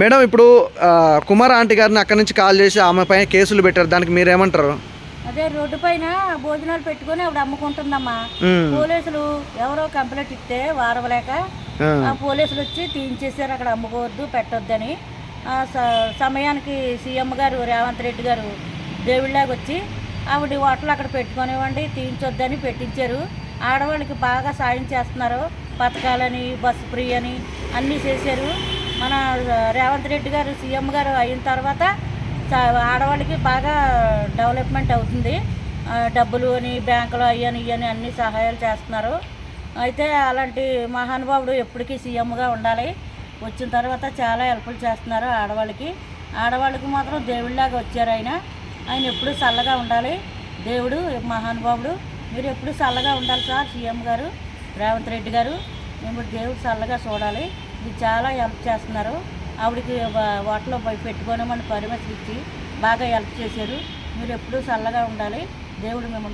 Madam ఇప్పుడు Kumar aunty గారిని అక్కడి నుంచి కాల్ చేసి ఆమె పైన కేసులు పెట్టారు. దానికి మీరేమంటారు? అదే రోడ్డు పైన భోజనాలు పెట్టుకొని ఆవిడ అమ్ముకుంటుందమ్మా. పోలీసులు ఎవరో కంప్లైంట్ ఇస్తే వారవలేక ఆ, పోలీసులు వచ్చి తీయించేశారు. అక్కడ అమ్ముకోవద్దు పెట్టొద్దని. సమయానికి సీఎం గారు రేవంత్ రెడ్డి గారు దేవుళ్ళగా వచ్చి ఆవిడ హోటల్ అక్కడ పెట్టుకొనివ్వండి తీయించొద్దని పెట్టించారు. ఆడవాళ్ళకి బాగా సాయం చేస్తున్నారు. పథకాలని బస్సు ఫ్రీ అని అన్నీ చేశారు. మన రేవంత్ రెడ్డి గారు సీఎం గారు అయిన తర్వాత స- ఆడవాళ్ళకి బాగా డెవలప్మెంట్ అవుతుంది. డబ్బులు అని బ్యాంకులు అయ్యని ఇవని అన్ని సహాయాలు చేస్తున్నారు. అయితే అలాంటి మహానుభావుడు ఎప్పటికీ సీఎంగా ఉండాలి. వచ్చిన తర్వాత చాలా హెల్ప్లు చేస్తున్నారు ఆడవాళ్ళకి. ఆడవాళ్ళకి మాత్రం దేవుడిలాగా వచ్చారు ఆయన. ఆయన ఎప్పుడు చల్లగా ఉండాలి. దేవుడు మహానుభావుడు మీరు ఎప్పుడు చల్లగా ఉండాలి సార్ సీఎం గారు రేవంత్ రెడ్డి గారు. మేము దేవుడు చల్లగా చూడాలి. ఇది చాలా హెల్ప్ చేస్తున్నారు. ఆవిడకి వాటిలో పెట్టుకోనమని పర్మిషన్ ఇచ్చి బాగా హెల్ప్ చేశారు. మీరు ఎప్పుడూ చల్లగా ఉండాలి. దేవుడు మిమ్మల్ని